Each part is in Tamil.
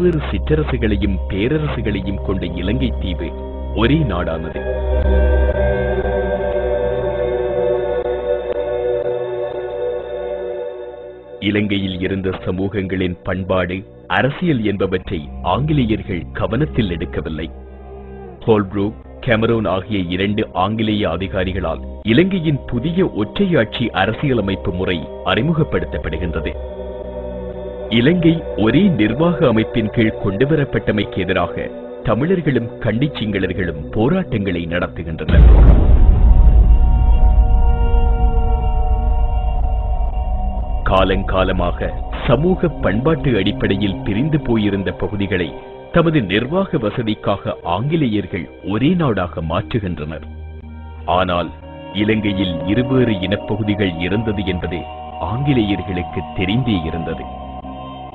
பல்வேறு சிற்றரசுகளையும் பேரரசுகளையும் கொண்ட இலங்கை தீவு ஒரே நாடானது. இலங்கையில் இருந்த சமூகங்களின் பண்பாடு அரசியல் என்பவற்றை ஆங்கிலேயர்கள் கவனத்தில் எடுக்கவில்லை. ஹோல்ப்ரூக் கெமரோன் ஆகிய இரண்டு ஆங்கிலேய அதிகாரிகளால் இலங்கையின் புதிய ஒற்றையாட்சி அரசியலமைப்பு முறை அறிமுகப்படுத்தப்படுகின்றது. இலங்கை ஒரே நிர்வாக அமைப்பின் கீழ் கொண்டுவரப்பட்டமைக்கு எதிராக தமிழர்களும் கண்டி சிங்களர்களும் போராட்டங்களை நடத்துகின்றனர். காலங்காலமாக சமூக பண்பாட்டு அடிப்படையில் பிரிந்து போயிருந்த பகுதிகளை தமது நிர்வாக வசதிக்காக ஆங்கிலேயர்கள் ஒரே நாடாக மாற்றுகின்றனர். ஆனால் இலங்கையில் இருவேறு இனப்பகுதிகள் இருந்தது என்பது ஆங்கிலேயர்களுக்கு தெரிந்தே இருந்தது.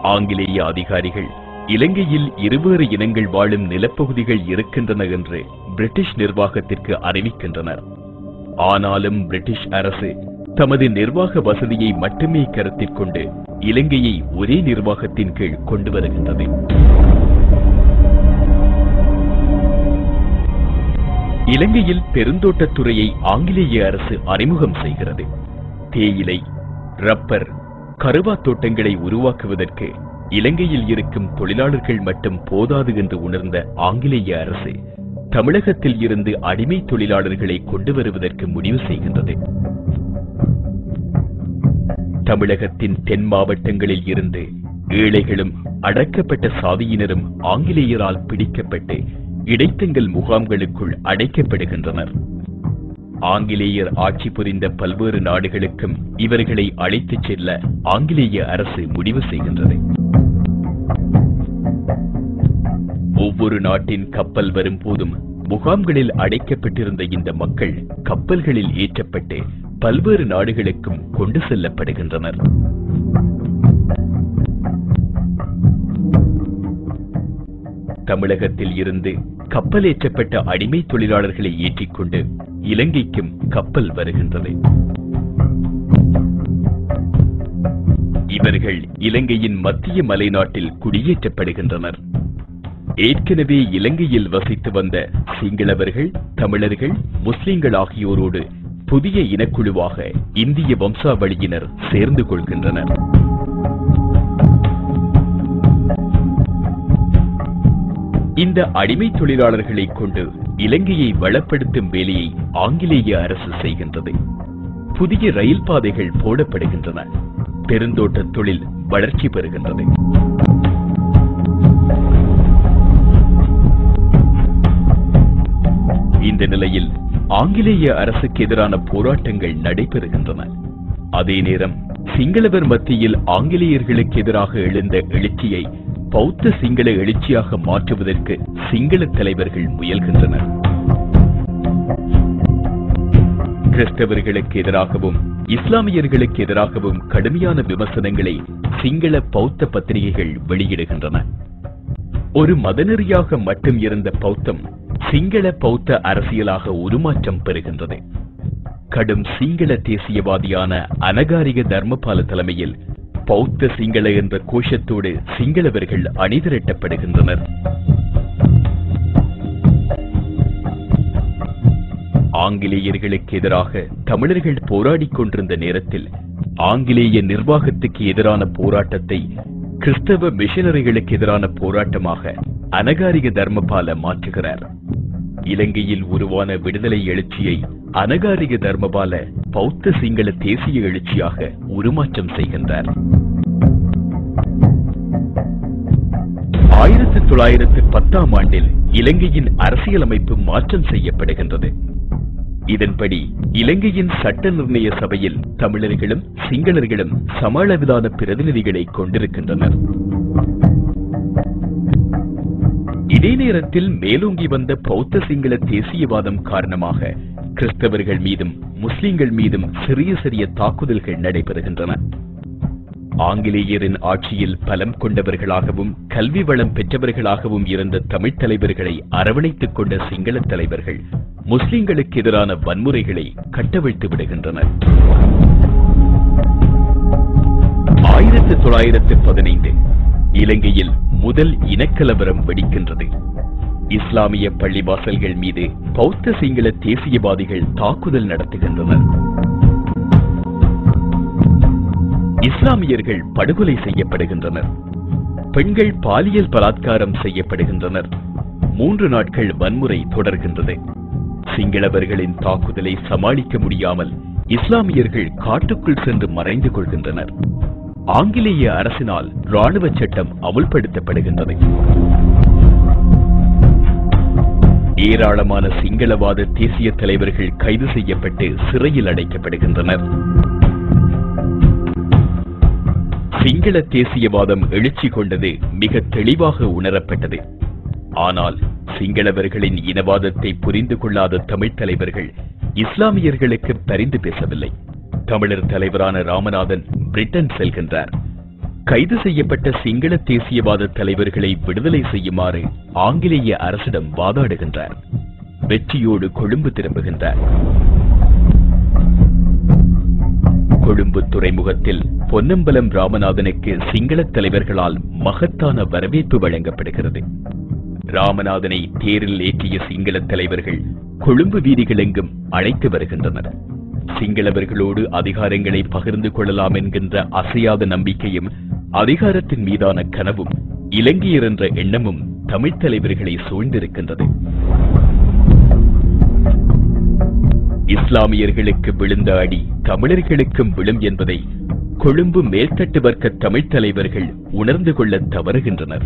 ஆங்கிலேய அதிகாரிகள் இலங்கையில் இருவேறு இனங்கள் வாழும் நிலப்பகுதிகள் இருக்கின்றன என்று பிரிட்டிஷ் நிர்வாகத்திற்கு அறிவிக்கின்றனர். ஆனாலும் பிரிட்டிஷ் அரசு தமது நிர்வாக வசதியை மட்டுமே கருத்தில் கொண்டு இலங்கையை ஒரே நிர்வாகத்தின் கீழ் கொண்டு வருகின்றது. இலங்கையில் பெருந்தோட்டத்துறையை ஆங்கிலேய அரசு அறிமுகம் செய்கிறது. தேயிலை ரப்பர் கருவா தோட்டங்களை உருவாக்குவதற்கு இலங்கையில் இருக்கும் தொழிலாளர்கள் மட்டும் போதாது என்று உணர்ந்த ஆங்கிலேய அரசு தமிழகத்தில் இருந்து அடிமை தொழிலாளர்களை கொண்டு வருவதற்கு முடிவு செய்கின்றது. தமிழகத்தின் தென் மாவட்டங்களில் இருந்து ஏழைகளும் அடக்கப்பட்ட சாதியினரும் ஆங்கிலேயரால் பிடிக்கப்பட்டு இடைத்தங்கள் முகாம்களுக்குள் அடைக்கப்படுகின்றனர். ஆங்கிலேயர் ஆட்சி புரிந்த பல்வேறு நாடுகளுக்கும் இவர்களை அழைத்துச் செல்ல ஆங்கிலேய அரசு முடிவு செய்கின்றது. ஒவ்வொரு நாட்டின் கப்பல் வரும்போதும் முகாம்களில் அடைக்கப்பட்டிருந்த இந்த மக்கள் கப்பல்களில் ஏற்றப்பட்டு பல்வேறு நாடுகளுக்கும் கொண்டு செல்லப்படுகின்றனர். தமிழகத்தில் இருந்து கப்பலேற்றப்பட்ட அடிமை தொழிலாளர்களை ஏற்றிக்கொண்டு இலங்கைக்கும் கப்பல் வருகின்றது. இவர்கள் இலங்கையின் மத்திய மலைநாட்டில் குடியேற்றப்படுகின்றனர். ஏற்கனவே இலங்கையில் வசித்து வந்த சிங்களவர்கள் தமிழர்கள் முஸ்லிம்கள் ஆகியோரோடு புதிய இனக்குழுவாக இந்திய வம்சாவளியினர் சேர்ந்து கொள்கின்றனர். இந்த அடிமை தொழிலாளர்களை கொண்டு இலங்கையை வளப்படுத்தும் வேலையை ஆங்கிலேய அரசு செய்கின்றது. புதிய ரயில் பாதைகள் போடப்படுகின்றன. பெருந்தோட்ட தொழில் வளர்ச்சி பெறுகின்றது. இந்த நிலையில் ஆங்கிலேய அரசுக்கு எதிரான போராட்டங்கள் நடைபெறுகின்றன. அதே நேரம் சிங்களவர் மத்தியில் ஆங்கிலேயர்களுக்கு எதிராக எழுந்த எழுச்சியை பௌத்த சிங்கள எழுச்சியாக மாற்றுவதற்கு சிங்கள தலைவர்கள் முயல்கின்றனர். கிறிஸ்தவர்களுக்கு எதிராகவும் இஸ்லாமியர்களுக்கு எதிராகவும் கடுமையான விமர்சனங்களை சிங்கள பௌத்த பத்திரிகைகள் வெளியிடுகின்றன. ஒரு மதநெறியாக மட்டும் இருந்த பௌத்தம் சிங்கள பௌத்த அரசியலாக உருமாற்றம் பெறுகின்றது. கடும் சிங்கள தேசியவாதியான அனகாரிக தர்மபால தலைமையில் பௌத்த சிங்கள என்ற கோஷத்தோடு சிங்களவர்கள் அணிதிரட்டப்படுகின்றனர். ஆங்கிலேயர்களுக்கு எதிராக தமிழர்கள் போராடிக் கொண்டிருந்த நேரத்தில் ஆங்கிலேய நிர்வாகத்துக்கு எதிரான போராட்டத்தை கிறிஸ்தவ மிஷனரிகளுக்கு எதிரான போராட்டமாக அனகாரிக தர்மபால மாற்றுகிறார். இலங்கையில் உருவான விடுதலை எழுச்சியை அனகாரிக தர்மபால பௌத்த சிங்கள தேசிய எழுச்சியாக உருமாற்றம் செய்கின்றார். ஆயிரத்தி தொள்ளாயிரத்து பத்தாம் ஆண்டில் இலங்கையின் அரசியலமைப்பு மாற்றம் செய்யப்படுகின்றது. இதன்படி இலங்கையின் சட்ட நிர்ணய சபையில் தமிழர்களும் சிங்களர்களும் சமளவிலான பிரதிநிதிகளை கொண்டிருக்கின்றனர். இதே நேரத்தில் மேலோங்கி வந்த பௌத்த சிங்கள தேசியவாதம் காரணமாக கிறிஸ்தவர்கள் மீதும் முஸ்லிம்கள் மீதும் சிறிய சிறிய தாக்குதல்கள் நடைபெறுகின்றன. ஆங்கிலேயரின் ஆட்சியில் பலம் கொண்டவர்களாகவும் கல்வி வளம் பெற்றவர்களாகவும் இருந்த தமிழ்த் தலைவர்களை அரவணைத்துக் கொண்ட சிங்கள தலைவர்கள் முஸ்லிம்களுக்கு எதிரான வன்முறைகளை கட்டவிழ்த்து விடுகின்றனர். ஆயிரத்தி தொள்ளாயிரத்து பதினைந்து இலங்கையில் முதல் இனக்கலவரம் வெடிக்கின்றது. இஸ்லாமிய பள்ளிவாசல்கள் மீது பௌத்த சிங்கள தேசியவாதிகள் தாக்குதல் நடத்துகின்றனர். இஸ்லாமியர்கள் படுகொலை செய்யப்படுகின்றனர். பெண்கள் பாலியல் பலாத்காரம் செய்யப்படுகின்றனர். மூன்று நாட்கள் வன்முறை தொடர்கின்றது. சிங்களவர்களின் தாக்குதலை சமாளிக்க முடியாமல் இஸ்லாமியர்கள் காட்டுக்குள் சென்று மறைந்து கொள்கின்றனர். ஆங்கிலேய அரசினால் ராணுவ சட்டம் அமுல்படுத்தப்படுகின்றது. ஏராளமான சிங்களவாத தேசிய தலைவர்கள் கைது செய்யப்பட்டு சிறையில் அடைக்கப்படுகின்றனர். சிங்கள தேசியவாதம் எழுச்சி கொண்டது மிக தெளிவாக உணரப்பட்டது. ஆனால் சிங்களவர்களின் இனவாதத்தை புரிந்து கொள்ளாத தமிழ் தலைவர்கள் இஸ்லாமியர்களுக்கு பரிந்து பேசவில்லை. தமிழர் தலைவரான ராமநாதன் பிரிட்டன் செல்கின்றார். கைது செய்யப்பட்ட சிங்கள தேசியவாத தலைவர்களை விடுதலை செய்யுமாறு ஆங்கிலேய அரசிடம் வாதாடுகின்றார். வெற்றியோடு கொழும்பு திரும்புகின்றார். கொழும்பு துறைமுகத்தில் பொன்னம்பலம் ராமநாதனுக்கு சிங்கள தலைவர்களால் மகத்தான வரவேற்பு வழங்கப்படுகிறது. ராமநாதனை தேரில் ஏற்றிய சிங்கள தலைவர்கள் கொழும்பு வீதிகளெங்கும் அழைத்து வருகின்றனர். சிங்களவர்களோடு அதிகாரங்களை பகிர்ந்து கொள்ளலாம் என்கின்ற அசையாத நம்பிக்கையும் அதிகாரத்தின் மீதான கனவும் இலங்கையர் என்ற எண்ணமும் தமிழ்த் தலைவர்களை சூழ்ந்திருக்கின்றது. இஸ்லாமியர்களுக்கு விழுந்த அடி தமிழர்களுக்கும் விழும் என்பதை கொழும்பு மேல்தட்டு வர்க்க தமிழ்த் தலைவர்கள் உணர்ந்து கொள்ள தவறுகின்றனர்.